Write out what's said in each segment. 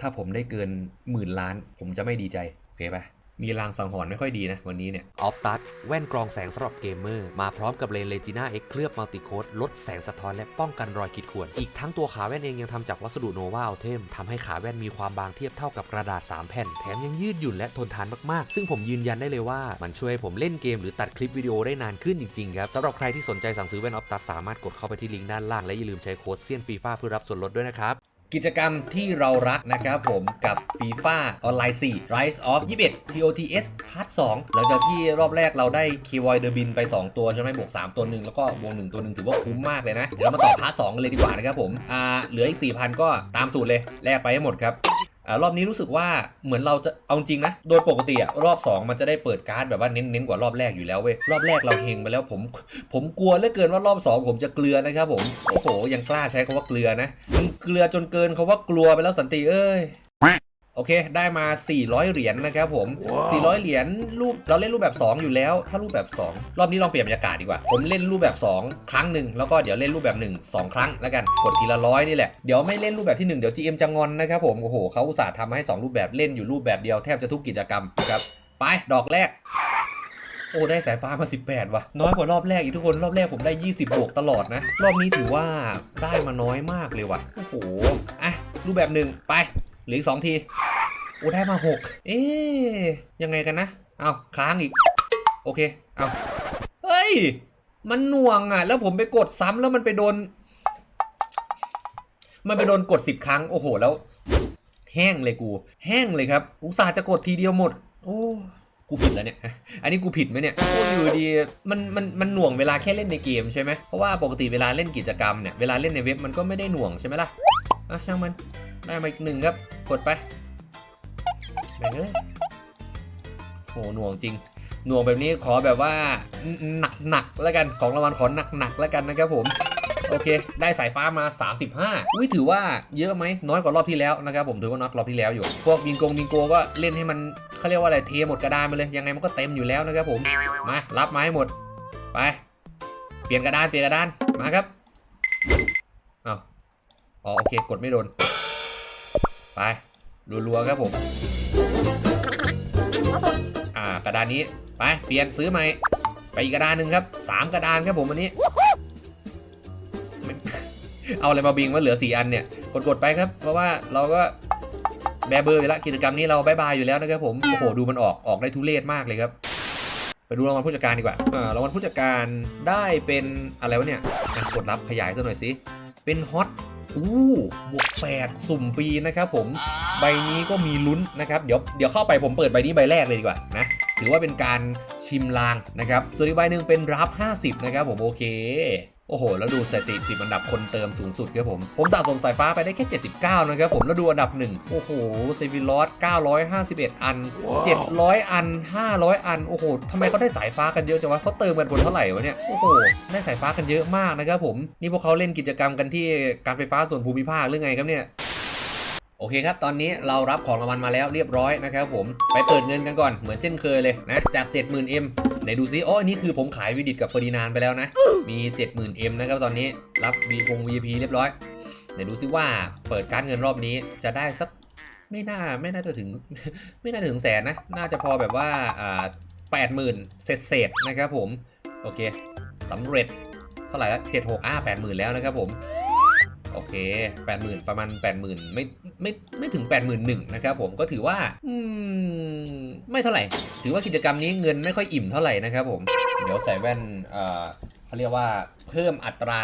ถ้าผมได้เกินหมื่นล้าน ผมจะไม่ดีใจโอเคปะมีลางสังหรณ์ไม่ค่อยดีนะวันนี้เนี่ยออฟตัสแว่นกรองแสงสำหรับเกมเมอร์ มาพร้อมกับเลนเลจิน่าเอ็กเคลือบมัลติโคดลดแสงสะท้อนและป้องกันรอยขีดข่วน อีกทั้งตัวขาแว่นเองยังทำจากวัสดุโนวาอัลเทมทำให้ขาแว่นมีความบางเทียบเท่ากับกระดาษ 3 แผ่น แถมยังยืดหยุ่นและทนทานมาก ๆ ซึ่งผมยืนยันได้เลยว่ามันช่วยผมเล่นเกมหรือตัดคลิปวิดีโอได้นานขึ้นจริง ๆ ครับสำหรับใครที่สนใจสั่งซื้อแว่นออฟตัสสามารถกดเข้าไปที่ลิงก์ด้านล่างและอย่าลืมใช้โค้ดเซียนฟีฟ่าเพื่อรับส่วนลดด้วยนะครับ กิจกรรมที่เรารักนะครับผมกับ FIFA ออนไลน์4 Rise of 21 TOTS Part 2 หลังจากที่รอบแรกเราได้คีวอยเดอร์บินไป 2 ตัวใช่ไหมบวก 3 ตัวหนึ่งแล้วก็วง1ตัวหนึ่งถือว่าคุ้มมากเลยนะ เดี๋ยวเรามาต่อพาร์ท2กันเลยดีกว่านะครับผม อ่า เหลืออีก 4,000 ก็ตามสูตรเลย แลกไปให้หมดครับ อ่ารอบนี้รู้สึกว่าเหมือนเราจะเอาจริงนะ โดยปกติอะรอบ 2 มันจะได้เปิดการ์ดแบบว่าเน้นๆกว่ารอบแรกอยู่แล้วเว้ย รอบแรกเราเฮงไปแล้วผมผมกลัวเหลือเกินว่ารอบ 2 ผมจะเกลือนะครับผม โอ้โหยังกล้าใช้คำว่าเกลือนะมึงเกลือจนเกินคำว่ากลัวไปแล้วสันติเอ้ย โอเค ได้มา 400 เหรียญนะครับผม 400 เหรียญรูปเราเล่นรูปแบบ 2 อยู่แล้ว ถ้ารูปแบบ 2 รอบนี้ลองเปลี่ยนบรรยากาศดีกว่า ผมเล่นรูปแบบ 2 ครั้งหนึ่งแล้วก็เดี๋ยวเล่นรูปแบบ 1 2 ครั้งแล้วกัน กดทีละร้อยนี่แหละ เดี๋ยวไม่เล่นรูปแบบที่ 1 เดี๋ยว GM จะงอนนะครับผม โอ้โหเขาอุตส่าห์ทำมาให้ 2 รูปแบบเล่นอยู่รูปแบบเดียวแทบจะทุกกิจกรรมนะครับ ไป ดอกแรกโอ้ได้สายฟ้ามา 18 ว่ะ น้อยกว่ารอบแรกอีกทุกคนรอบแรกผมได้ 20 บวกตลอดนะ รอบนี้ถือว่าได้มาน้อยมากเลยว่ะ โอ้โห อะ รูปแบบหนึ่งไปเหลือสองทีโอ้ได้มาหกเอ๊ยยังไงกันนะ เอาค้างอีก โอเค เอาเฮ้ย มันหน่วงอะ แล้วผมไปกดซ้ำแล้วมันไปโดน มันไปโดนกดสิบครั้ง โอ้โห แล้ว แห้งเลยกู แห้งเลยครับ อุตส่าห์จะกดทีเดียวหมด โอ้กูผิดแล้วเนี่ย อันนี้กูผิดไหมเนี่ยโอ้อยู่ดี มัน มัน มันหน่วงเวลาแค่เล่นในเกมใช่ไหมเพราะว่าปกติเวลาเล่นกิจกรรมเนี่ย เวลาเล่นในเว็บมันก็ไม่ได้หน่วงใช่ไหมล่ะ อะช่างมัน ได้มาอีกหนึ่งครับ กดไปแม่งเอ้ยโหหน่วงจริง หน่วงแบบนี้ขอแบบว่าหนักหนักแล้วกันของรางวัลขอหนักหนักแล้วกันนะครับผมโอเค ได้สายฟ้ามา 35 อุ้ยถือว่าเยอะไหมน้อยกว่ารอบที่แล้วนะครับผมถือว่าน้อยกว่ารอบที่แล้วอยู่ พวกบิงโกงบิงโกก็เล่นให้มันเขาเรียกว่าอะไรเทหมดกระดานไปเลย ยังไงมันก็เต็มอยู่แล้วนะครับผมมารับมาให้หมดไปเปลี่ยนกระดานเปลี่ยนกระดานมาครับเอาอ๋อโอเค กดไม่โดน ไปรัวๆครับผม อ่ากระดานนี้ไปเปลี่ยนซื้อใหม่ไปอีกกระดานหนึ่งครับสามกระดานครับผมวันนี้ เอาอะไรมาบิงว่าเหลือสี่อันเนี่ยกดๆไปครับ เพราะว่าเราก็แบเบอร์อยู่แล้วกิจกรรมนี้เราบายบายอยู่แล้วนะครับผมโอ้โหดูมันออกออกได้ทุเรศมากเลยครับไปดูรางวัลผู้จัดการดีกว่าอ่ารางวัลผู้จัดการได้เป็นอะไรวะเนี่ยกดรับขยายซะหน่อยสิ เป็นฮอต อู้บวกแปดสุ่มปีนะครับผมใบนี้ก็มีลุ้นนะครับเดี๋ยวเดี๋ยวเข้าไปผมเปิดใบนี้ใบแรกเลยดีกว่านะถือว่าเป็นการชิมลางนะครับส่วนอีกใบหนึ่งเป็นรับ 50 นะครับผมโอเค โอ้โห แล้วดูสถิติ10อันดับคนเติมสูงสุดครับผม ผมสะสมสายฟ้าไปได้แค่ 79 นะครับผม แล้วดูอันดับ 1 โอ้โหเซฟิลอส951 อัน 700 อัน 500 อัน โอ้โหทำไมเขาได้สายฟ้ากันเยอะจังวะเขาเติมกันคนเท่าไหร่วะเนี่ย โอ้โห ได้สายฟ้ากันเยอะมากนะครับผม นี่พวกเขาเล่นกิจกรรมกันที่การไฟฟ้าส่วนภูมิภาคหรือไงครับเนี่ยโอเคครับ ตอนนี้เรารับของรางวัลมาแล้วเรียบร้อยนะครับผม ไปเปิดเงินกันก่อน เหมือนเช่นเคยเลยนะ จาก 70,000M ไหนดูซิโอ้อันนี้คือผมขายวิดิตกับเฟอร์ดินานไปแล้วนะ มี 70,000M นะครับตอนนี้ รับ V พง VIP เรียบร้อยไหนดูซิว่าเปิดการเงินรอบนี้จะได้สักไม่น่าไม่น่าจะถึง ไม่น่าถึงแสนนะ น่าจะพอแบบว่าอ่าแปดหมื่นเศษเศษนะครับผม โอเคสำเร็จเท่าไหร่ละ76อ่า80,000แล้วนะครับผม โอเค 80,000 ประมาณ 80,000 ไม่ไม่ไม่ถึง 81,000นะครับผมก็ถือว่าอืมไม่เท่าไหร่ ถือว่ากิจกรรมนี้เงินไม่ค่อยอิ่มเท่าไหร่นะครับผม เดี๋ยวใส่แว่นเอ่อเขาเรียกว่าเพิ่มอัตรา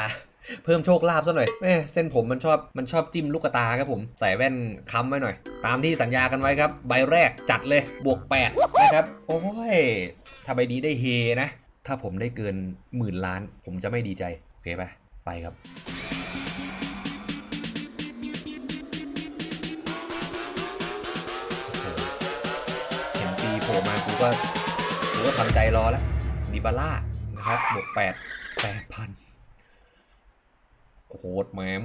เพิ่มโชคลาภซะหน่อยแม่เส้นผมมันชอบมันชอบจิ้มลูกตาครับผม ใส่แว่นค้ำไว้หน่อย ตามที่สัญญากันไว้ครับ ใบแรกจัดเลยบวก 8 นะครับ โอ้ย ถ้าใบนี้ได้เฮนะ ถ้าผมได้เกินหมื่นล้าน ผมจะไม่ดีใจ โอเคปะไปครับ โผล่ากูก็กูก็ทำใจรอแล้วดิบาร่านะครับบวกแปดแปดพันโคตรแหมม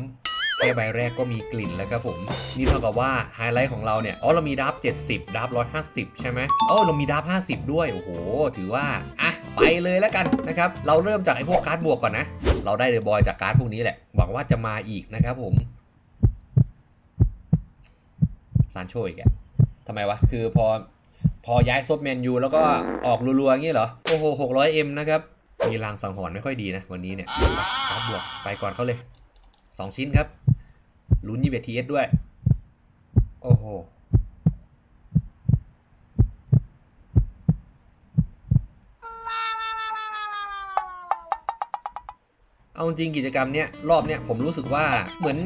แค่ใบแรกก็มีกลิ่นแล้วครับผม นี่เท่ากับว่าไฮไลท์ของเราเนี่ย อ๋อ เรามีดับ70 ดับ150 ใช่ไหมอ๋อเรามีดับ50 ด้วย โอ้โห ถือว่า อะ ไปเลยแล้วกันนะครับ เราเริ่มจากไอ้พวกการ์ดบวกก่อนนะ เราได้เดอะบอยจากการ์ดพวกนี้แหละ หวังว่าจะมาอีกนะครับผมานโชอีกอะทำไมวะ คือพอ พอย้ายซบแมนยูแล้วก็ออกรัวๆอย่างนี้เหรอ โอ้โห 600M นะครับมีรางสังหรณ์ไม่ค่อยดีนะ วันนี้เนี่ยครับบวกไปก่อนเขาเลย 2 ชิ้นครับลุ้น21 TS ด้วย โอ้โห เอาจริงกิจกรรมเนี้ยรอบเนี้ยผมรู้สึกว่าเหมือน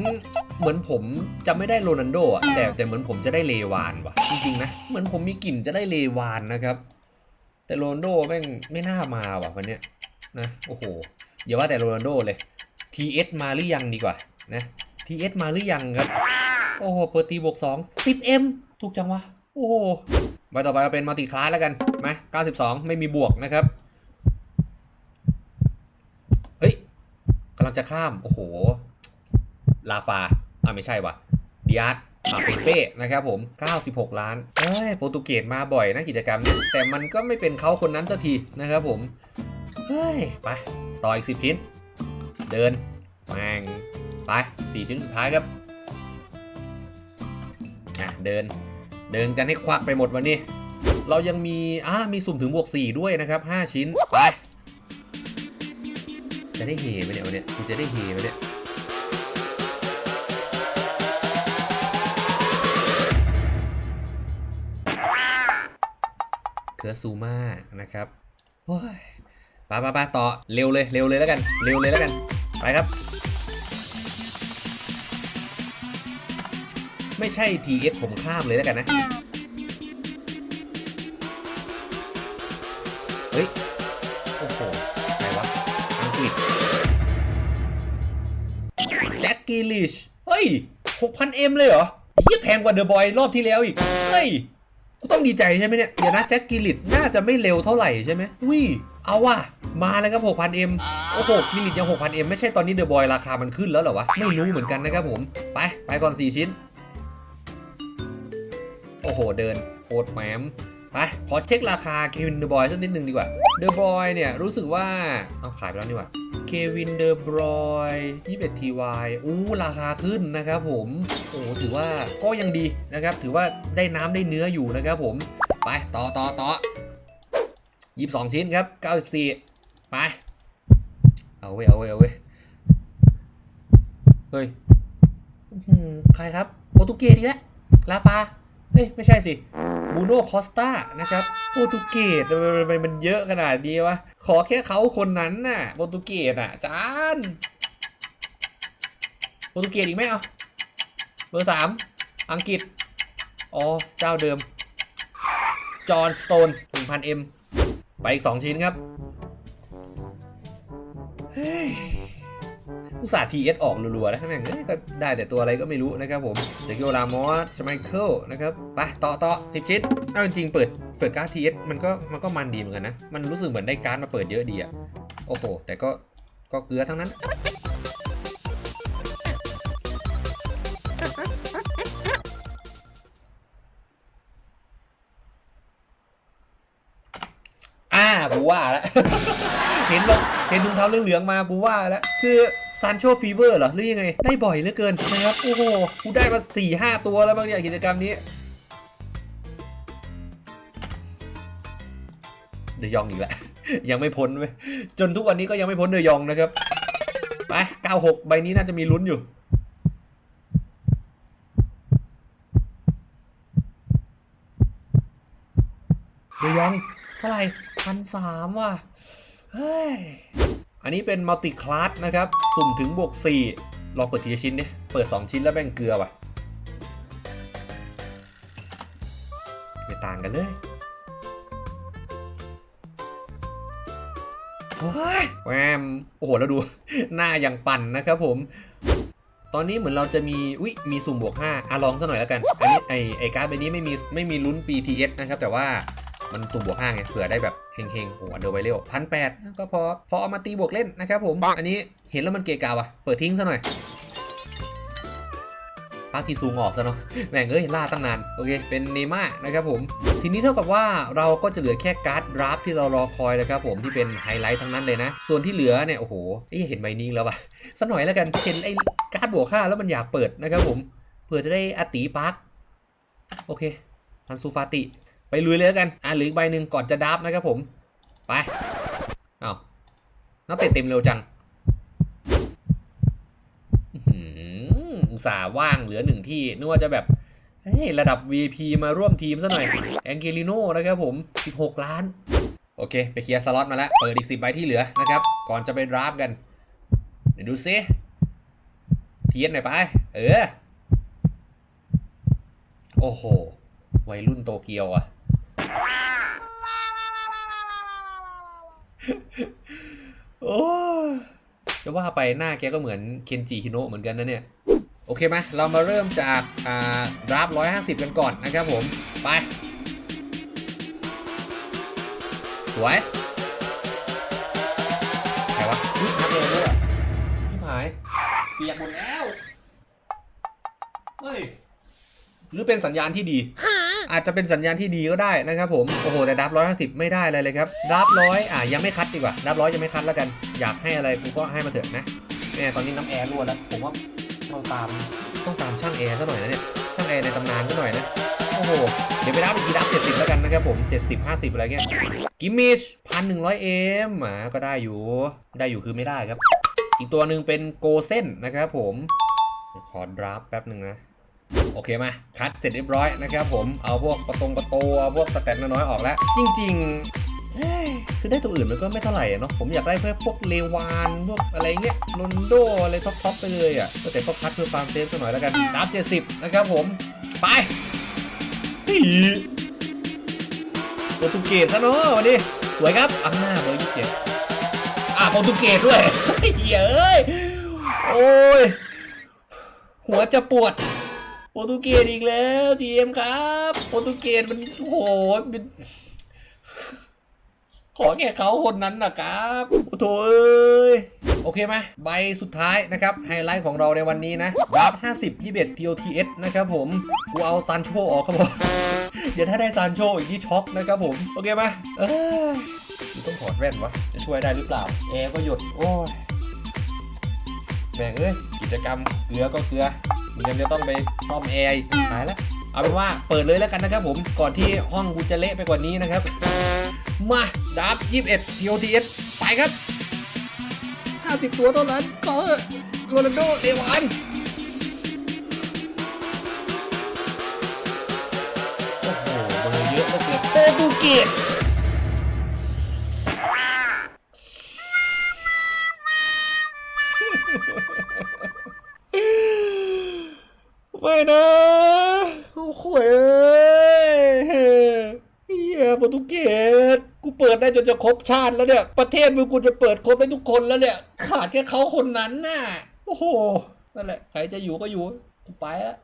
เหมือนผมจะไม่ได้โรนัลโดอะแต่แต่เหมือนผมจะได้เลวานว่ะ จริงๆนะเหมือนผมมีกลิ่นจะได้เลวานนะครับ แต่โรนัลโดแม่งไม่น่ามาว่ะวันเนี้ยนะโอ้โหอย่าว่าแต่โรนัลโดเลย TS มาหรือยังดีกว่านะ TS มาหรือยังครับ โอ้โหเปิดตีบวก2 10M ถูกจังวะโอ้โหไปต่อไปเอาเป็นมัลติคลาสแล้วกันไหมา92 ไม่มีบวกนะครับ เฮ้ย กำลังจะข้าม โอ้โห ลาฟาอ่าไม่ใช่วะดิอาร์ตอาเปเป้นะครับผม 96 ล้าน เอ้ย โปรตุเกสมาบ่อยนะกิจกรรมนี้ แต่มันก็ไม่เป็นเขาคนนั้นสักทีนะครับผม เฮ้ย ไป ต่ออีก 10 ชิ้น เดินแมงไป 4 ชิ้นสุดท้ายครับ อะ เดิน เดินกันให้ควักไปหมดวันนี้ เรายังมีอ่ามีสุ่มถึงบวก 4 ด้วยนะครับ 5 ชิ้น ไป จะได้เฮไหมเนี่ยวันเนี้ยกูจะได้เฮไหมเนี่ยเคอร์ซูมานะครับโอ้ยปไปไปต่อเร็วเลยเร็วเลยแล้วกัน เร็วเลยแล้วกัน ไปครับ ไม่ใช่ TS ผมข้ามเลยแล้วกันนะ เฮ้ย กิลิชเฮ้ย 6,000M เลยเหรอเฮียแพงกว่าเดอะบอยรอบที่แล้วอีก เฮ้ยกูต้องดีใจใช่ไหมเนี่ย เดี๋ยวนะแจ็คกิลิชน่าจะไม่เร็วเท่าไหร่ใช่ไหมวิเอาว่ะ มาแล้วครับ 6,000M โอ้โหกิลิชยัง 6,000M ไม่ใช่ตอนนี้เดอะบอยราคามันขึ้นแล้วเหรอวะ ไม่รู้เหมือนกันนะครับผม ไป ไปก่อน 4 ชิ้น โอ้โห เดินโคตรแหมมไปขอเช็คราคาเควินเดอะบอยสักนิดนึงดีกว่า เดอะบอยเนี่ยรู้สึกว่า เอาขายไปแล้วนี่หว่า วินเดอะบอย21 TY อู้ราคาขึ้นนะครับผมโอ้ถือว่าก็ยังดีนะครับ ถือว่าได้น้ำได้เนื้ออยู่นะครับผม ไปต่อต่อต่อ22 ชิ้นครับ 94 ไป เอาเว้ยเอาเว้ยเอาเว้ยเฮ้ยใครครับโปรตุเกสอีกแล้วลาฟาเอ้ยไม่ใช่สิ บูโน่คอสตานะครับโปรตุเกสทำไมทำไมมันเยอะขนาดนี้วะ ขอแค่เขาคนนั้นน่ะโปรตุเกสอะจานโปรตุเกสอีกไหมเอาเบอร์สามอังกฤษ อ๋อ เจ้าเดิม จอห์นสโตน1,000 M ไปอีก 2 ชิ้นครับ อุตส่าห์ TS ออกรัวๆแล้วแม่งเอ้ยก็ได้แต่ตัวอะไรก็ไม่รู้นะครับผมเซกิโอลามอสชไมเคิลนะครับไปต่อต่อสิบชิ้นเอาจริงเปิดเปิดการ์ด TS มันก็มันก็มันดีเหมือนกันนะ มันรู้สึกเหมือนได้การ์ดมาเปิดเยอะดีอะโอ้โห แต่ก็ก็เกลือทั้งนั้นอ่ากูว่าแล้ว เห็นลงเห็นถุงเท้าเหลืองๆมากูว่าแล้วคือซันโชฟีเวอร์เหรอหรือยังไง ได้บ่อยเหลือเกินนะครับโอ้โหกูได้มา4ี่ห้าตัวแล้วบางอย่างกิจกรรมนี้เดยองอีกแล้วยังไม่พ้นเว้ยจนทุกวันนี้ก็ยังไม่พ้นเดยองนะครับไป96 ใบนี้น่าจะมีลุ้นอยู่เดยองเท่าไหร่พันสามว่ะ เฮ้ย อันนี้เป็นมัลติคลาสนะครับ สุ่มถึงบวก 4 ลองเปิดทีละชิ้นดิ เปิด 2 ชิ้นแล้วแบ่งเกลือว่ะ ไม่ต่างกันเลยโอ้ยแวมโอ้โห แล้วดู หน้าอย่างปั่นนะครับผม ตอนนี้เหมือนเราจะมี อุ๊ย มีสุ่มบวก 5 อะ ลองซะหน่อยแล้วกัน อันนี้ไอไอการ์ดใบนี้ไม่มี ไม่มีลุ้น BTS นะครับ แต่ว่ามันสุ่มบวก 5 ไง เผื่อได้แบบ เฮงๆโอ้โหเดอร์ไวเรลพันแปดก็พอ พอเอามาตีบวกเล่นนะครับผม อันนี้เห็นแล้วมันเกะกาวอะ เปิดทิ้งซะหน่อยปาทีซูงออกซะเนาะแม่งเอ้ยล่าตั้งนาน โอเค เป็นเนม่านะครับผม ทีนี้เท่ากับว่าเราก็จะเหลือแค่การ์ดดราฟที่เรารอคอยนะครับผมที่เป็นไฮไลท์ทั้งนั้นเลยนะ ส่วนที่เหลือเนี่ย โอ้โหเอ้ยเห็นใบนี้แล้วว่ะสักหน่อยแล้วกันเห็นไอ้การ์ดบวกค่าแล้วมันอยากเปิดนะครับผมเผื่อจะได้อาติปาร์คโอเคอันซูฟาติ ไปลุยเลยกัน อะหรืออีกใบหนึ่งก่อนจะดับนะครับผม ไป เอ้านักเตะเต็มเร็วจังอุตส่าห์ว่างเหลือหนึ่งที่นึกว่าจะแบบเฮ้ยระดับ VP มาร่วมทีมซะหน่อย แองเกลิโนนะครับผม 16 ล้าน โอเค ไปเคลียร์สล็อตมาแล้ว เปิดอีก 10 ใบที่เหลือนะครับ ก่อนจะไปดราฟกัน เดี๋ยวดูซิเทียนหน่อยไป เออ โอ้โห วัยรุ่นโตเกียวอะ โอ้ยจะว่าไปหน้าแกก็เหมือนเคนจิฮิโนะเหมือนกันนะเนี่ย โอเคไหมเรามาเริ่มจากอ่าดราฟร้อยห้าสิบกันก่อนนะครับผม ไป สวยใครวะอุ๊ยนักเรียนด้วยอะชิบหาย เปียกหมดแล้ว เฮ้ย หรือเป็นสัญญาณที่ดี อาจจะเป็นสัญญาณที่ดีก็ได้นะครับผม โอ้โห แต่ดับร้อยห้าสิบไม่ได้เลยเลยครับ ดับร้อยอะยังไม่คัดดีกว่า ดับร้อยยังไม่คัดแล้วกัน อยากให้อะไรกูก็ให้มาเถอะนะแม่ตอนนี้น้ำแอร์รั่วแล้ว ผมว่าต้องตามต้องตามช่างแอร์ซะหน่อยนะเนี่ย ช่างแอร์ในตำนานซะหน่อยนะ โอ้โห เดี๋ยวไปดับอีกทีดับเจ็ดสิบแล้วกันนะครับผม70 50อะไรเงี้ย กิมมิชพันหนึ่งร้อยเอ็มอ่าก็ได้อยู่ ได้อยู่คือไม่ได้ครับ อีกตัวหนึ่งเป็นโกเส้นนะครับผม ขอดราฟแป๊บหนึ่งนะ โอเคมาคัดเสร็จเรียบร้อยนะครับผมเอาพวกประตงประโตเอาพวกสแตทน้อยออกแล้ว จริงๆคือได้ตัวอื่นมันก็ไม่เท่าไหร่เนาะผมอยากได้เพื่อพวกเลวานพวกอะไรเงี้ยโรนโดอะไรท็อปๆไปเลยอะแต่ก็คัดเพื่อความเซฟสักหน่อยแล้วกันดับเจ็ดสิบนะครับผมไปโปรตุเกสซะเนาะวันนี้สวยครับอ่าเบอร์ยี่สิบเจ็ดอ่าโปรตุเกสด้วยเย้ยโอ้ยหัวจะปวด โปรตุเกสอีกแล้วทีเอ็มครับโปรตุเกสมันโหมันขอแค่เขาคนนั้นนะครับโอ้โถเอ้ยโอเคไหมใบสุดท้ายนะครับไฮไลท์ของเราในวันนี้นะดับ50 21 TOTS นะครับผม กูเอาซานโชออกครับผมเดี๋ยวถ้าได้ซานโชอีกที่ช็อกนะครับผม โอเคไหมเอ้ยกูต้องถอดแว่นวะ จะช่วยได้หรือเปล่า แอร์ก็หยด โอ้ยแม่งเอ้ยกิจกรรมเกลือก็เกลือ ยังจะต้องไปซ่อมแอร์อีกหายแล้วเอาเป็นว่าเปิดเลยแล้วกันนะครับผมก่อนที่ห้องกูจะเละไปกว่านี้นะครับ มาดับ21 TOTS ไปครับ50ตัวเท่านั้นก็โรนัลโดเดวานโอ้โหเบอร์เยอะเหลือเกินโปรตุเกส ไม่นะโอ้โหเอ้ยเฮียโปรตุเกสกูเปิดได้จนจะครบชาติแล้วเนี่ย ประเทศมึงกูจะเปิดครบได้ทุกคนแล้วเนี่ยขาดแค่เขาคนนั้นน่ะ โอ้โหนั่นแหละใครจะอยู่ก็อยู่กูไปแล้ว